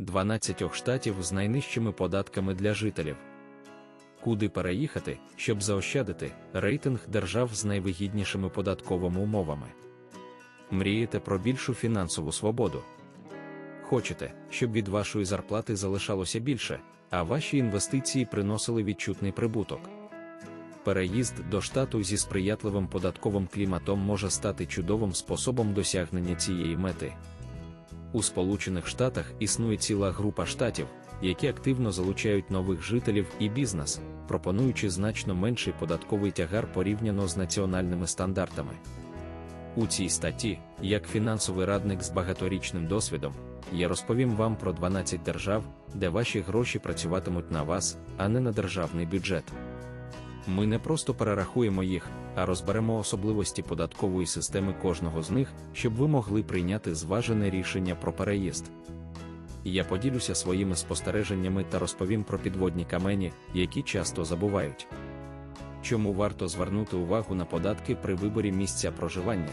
12 штатів з найнижчими податками для жителів. Куди переїхати, щоб заощадити рейтинг держав з найвигіднішими податковими умовами. Мрієте про більшу фінансову свободу. Хочете, щоб від вашої зарплати залишалося більше, а ваші інвестиції приносили відчутний прибуток. Переїзд до штату зі сприятливим податковим кліматом може стати чудовим способом досягнення цієї мети. У Сполучених Штатах існує ціла група штатів, які активно залучають нових жителів і бізнес, пропонуючи значно менший податковий тягар порівняно з національними стандартами. У цій статті, як фінансовий радник з багаторічним досвідом, я розповім вам про 12 держав, де ваші гроші працюватимуть на вас, а не на державний бюджет. Ми не просто перерахуємо їх, а розберемо особливості податкової системи кожного з них, щоб ви могли прийняти зважене рішення про переїзд. Я поділюся своїми спостереженнями та розповім про підводні камені, які часто забувають. Чому варто звернути увагу на податки при виборі місця проживання?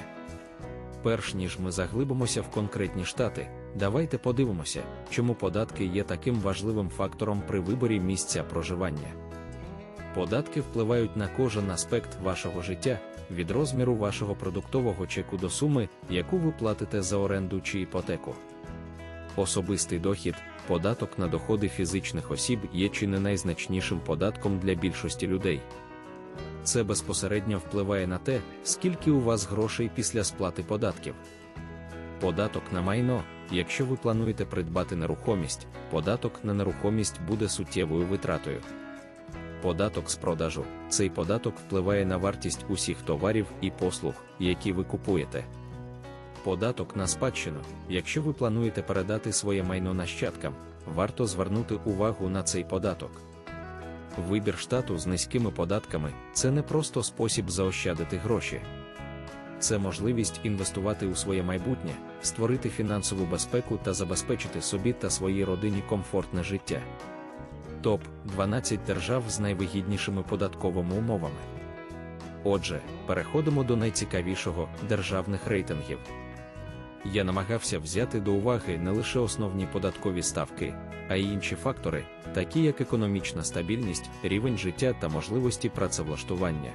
Перш ніж ми заглибимося в конкретні штати, давайте подивимося, чому податки є таким важливим фактором при виборі місця проживання. Податки впливають на кожен аспект вашого життя, від розміру вашого продуктового чеку до суми, яку ви платите за оренду чи іпотеку. Особистий дохід, податок на доходи фізичних осіб є чи не найзначнішим податком для більшості людей. Це безпосередньо впливає на те, скільки у вас грошей після сплати податків. Податок на майно, якщо ви плануєте придбати нерухомість, податок на нерухомість буде суттєвою витратою. Податок з продажу цей податок впливає на вартість усіх товарів і послуг, які ви купуєте. Податок на спадщину, якщо ви плануєте передати своє майно нащадкам, варто звернути увагу на цей податок. Вибір штату з низькими податками це не просто спосіб заощадити гроші. Це можливість інвестувати у своє майбутнє, створити фінансову безпеку та забезпечити собі та своїй родині комфортне життя. Топ 12 держав з найвигіднішими податковими умовами. Отже, переходимо до найцікавішого державних рейтингів. Я намагався взяти до уваги не лише основні податкові ставки, а й інші фактори, такі як економічна стабільність, рівень життя та можливості працевлаштування.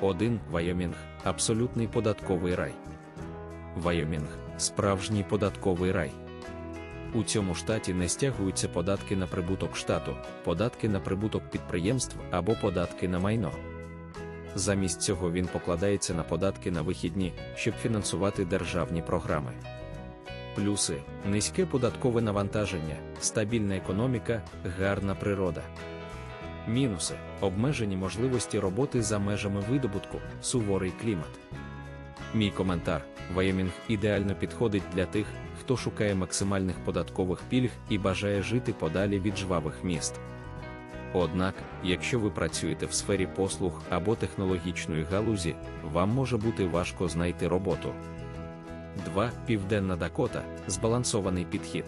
1. Вайомінг абсолютний податковий рай. Вайомінг справжній податковий рай. У цьому штаті не стягуються податки на прибуток штату, податки на прибуток підприємств або податки на майно. Замість цього він покладається на податки на вихідні, щоб фінансувати державні програми. Плюси низьке податкове навантаження, стабільна економіка, гарна природа. Мінуси обмежені можливості роботи за межами видобутку, суворий клімат. Мій коментар: Вайомінг ідеально підходить для тих, хто шукає максимальних податкових пільг і бажає жити подалі від жвавих міст. Однак, якщо ви працюєте в сфері послуг або технологічної галузі, вам може бути важко знайти роботу. 2. Південна Дакота збалансований підхід.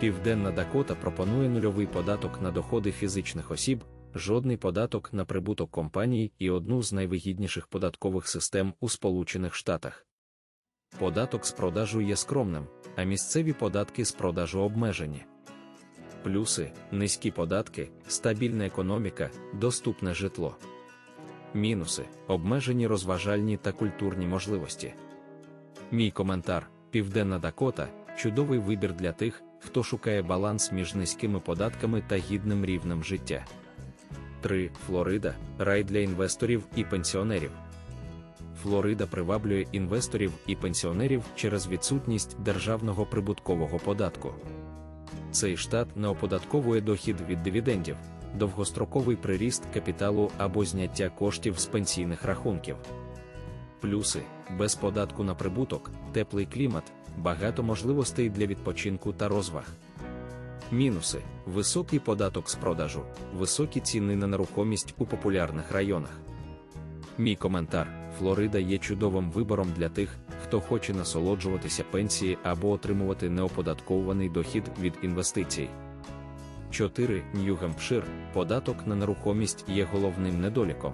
Південна Дакота пропонує нульовий податок на доходи фізичних осіб, жодний податок на прибуток компаній і одну з найвигідніших податкових систем у Сполучених Штатах. Податок з продажу є скромним, а місцеві податки з продажу обмежені. Плюси низькі податки, стабільна економіка, доступне житло. Мінуси обмежені розважальні та культурні можливості. Мій коментар: Південна Дакота чудовий вибір для тих, хто шукає баланс між низькими податками та гідним рівнем життя. 3. Флорида рай для інвесторів і пенсіонерів. Флорида приваблює інвесторів і пенсіонерів через відсутність державного прибуткового податку. Цей штат не оподатковує дохід від дивідендів, довгостроковий приріст капіталу або зняття коштів з пенсійних рахунків. Плюси без податку на прибуток, теплий клімат, багато можливостей для відпочинку та розваг. Мінуси високий податок з продажу, високі ціни на нерухомість у популярних районах. Мій коментар: Флорида є чудовим вибором для тих, хто хоче насолоджуватися пенсії або отримувати неоподатковуваний дохід від інвестицій. 4. Нью-Гемпшир податок на нерухомість є головним недоліком.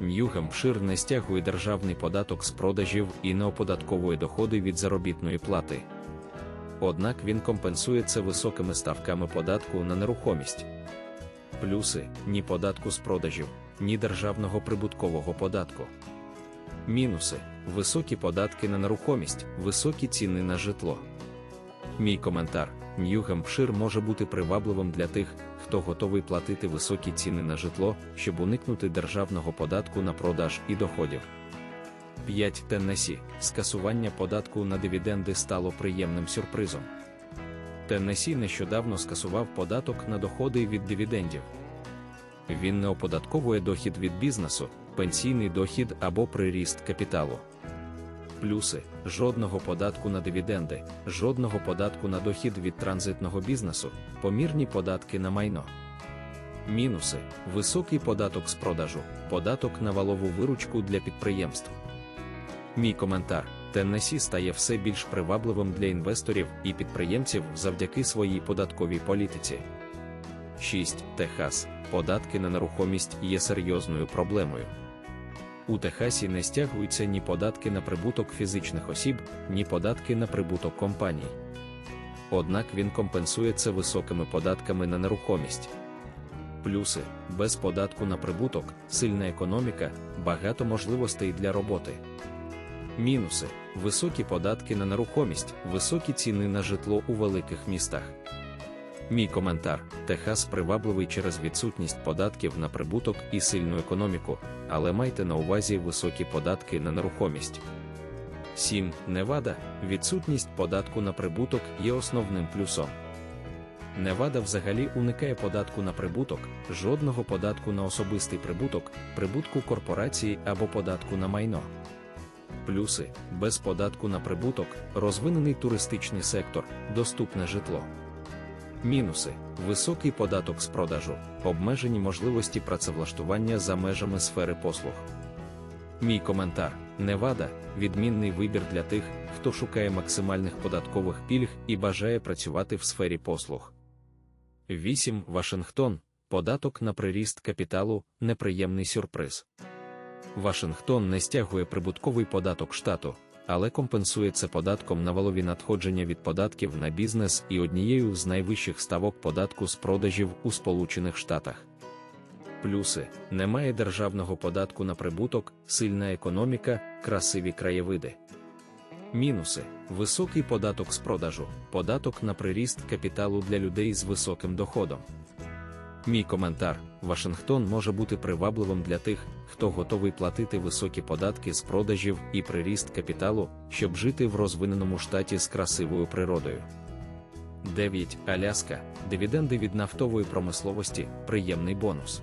Нью-Гемпшир не стягує державний податок з продажів і не оподатковує доходи від заробітної плати. Однак він компенсує це високими ставками податку на нерухомість. Плюси ні податку з продажів, ні державного прибуткового податку. Мінуси високі податки на нерухомість, високі ціни на житло. Мій коментар: Нью-Гемпшир може бути привабливим для тих, хто готовий платити високі ціни на житло, щоб уникнути державного податку на продаж і доходів. 5. Теннесі. Скасування податку на дивіденди стало приємним сюрпризом. Теннесі нещодавно скасував податок на доходи від дивідендів. Він не оподатковує дохід від бізнесу, пенсійний дохід або приріст капіталу. Плюси жодного податку на дивіденди, жодного податку на дохід від транзитного бізнесу, помірні податки на майно. Мінуси високий податок з продажу, податок на валову виручку для підприємств. Мій коментар: Теннесі стає все більш привабливим для інвесторів і підприємців завдяки своїй податковій політиці. 6. Техас. Податки на нерухомість є серйозною проблемою. У Техасі не стягуються ні податки на прибуток фізичних осіб, ні податки на прибуток компаній. Однак він компенсує це високими податками на нерухомість. Плюси без податку на прибуток, сильна економіка, багато можливостей для роботи. Мінуси високі податки на нерухомість, високі ціни на житло у великих містах. Мій коментар: Техас привабливий через відсутність податків на прибуток і сильну економіку, але майте на увазі високі податки на нерухомість. 7. Невада, відсутність податку на прибуток є основним плюсом. Невада взагалі уникає податку на прибуток, жодного податку на особистий прибуток, прибутку корпорації або податку на майно. Плюси без податку на прибуток, розвинений туристичний сектор, доступне житло. Мінуси високий податок з продажу, обмежені можливості працевлаштування за межами сфери послуг. Мій коментар: Невада відмінний вибір для тих, хто шукає максимальних податкових пільг і бажає працювати в сфері послуг. 8. Вашингтон податок на приріст капіталу неприємний сюрприз. Вашингтон не стягує прибутковий податок штату, але компенсує це податком на валові надходження від податків на бізнес і однією з найвищих ставок податку з продажів у Сполучених Штатах. Плюси немає державного податку на прибуток, сильна економіка, красиві краєвиди. Мінуси високий податок з продажу, податок на приріст капіталу для людей з високим доходом. Мій коментар: Вашингтон може бути привабливим для тих, хто готовий платити високі податки з продажів і приріст капіталу, щоб жити в розвиненому штаті з красивою природою. 9. Аляска. Дивіденди від нафтової промисловості приємний бонус.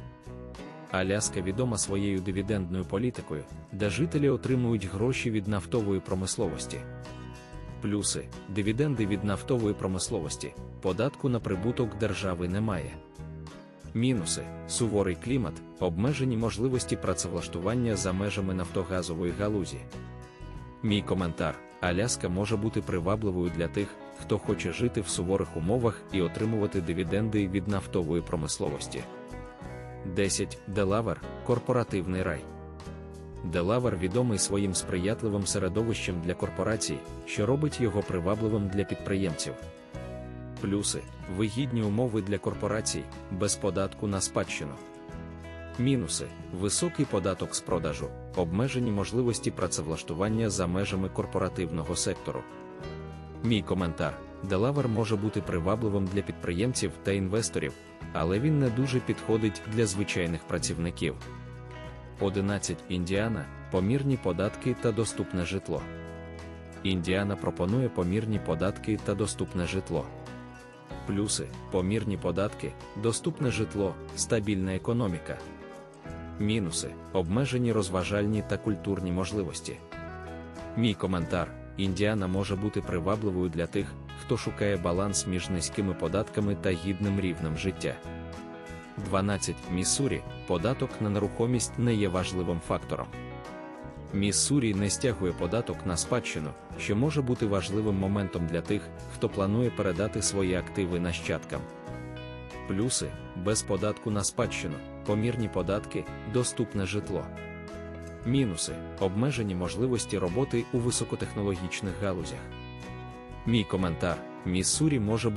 Аляска відома своєю дивідендною політикою, де жителі отримують гроші від нафтової промисловості. Плюси дивіденди від нафтової промисловості, податку на прибуток держави немає. Мінуси суворий клімат, обмежені можливості працевлаштування за межами нафтогазової галузі. Мій коментар: Аляска може бути привабливою для тих, хто хоче жити в суворих умовах і отримувати дивіденди від нафтової промисловості. 10. Делавер корпоративний рай. Делавер відомий своїм сприятливим середовищем для корпорацій, що робить його привабливим для підприємців. Плюси вигідні умови для корпорацій, без податку на спадщину. Мінуси високий податок з продажу, обмежені можливості працевлаштування за межами корпоративного сектору. Мій коментар: Делавер може бути привабливим для підприємців та інвесторів, але він не дуже підходить для звичайних працівників. 11. Індіана помірні податки та доступне житло. Індіана пропонує помірні податки та доступне житло. Плюси помірні податки, доступне житло, стабільна економіка. Мінуси обмежені розважальні та культурні можливості. Мій коментар: Індіана може бути привабливою для тих, хто шукає баланс між низькими податками та гідним рівнем життя. 12. Міссурі податок на нерухомість не є важливим фактором. Міссурі не стягує податок на спадщину, що може бути важливим моментом для тих, хто планує передати свої активи нащадкам. Плюси без податку на спадщину, помірні податки, доступне житло. Мінуси обмежені можливості роботи у високотехнологічних галузях. Мій коментар: Міссурі може бути.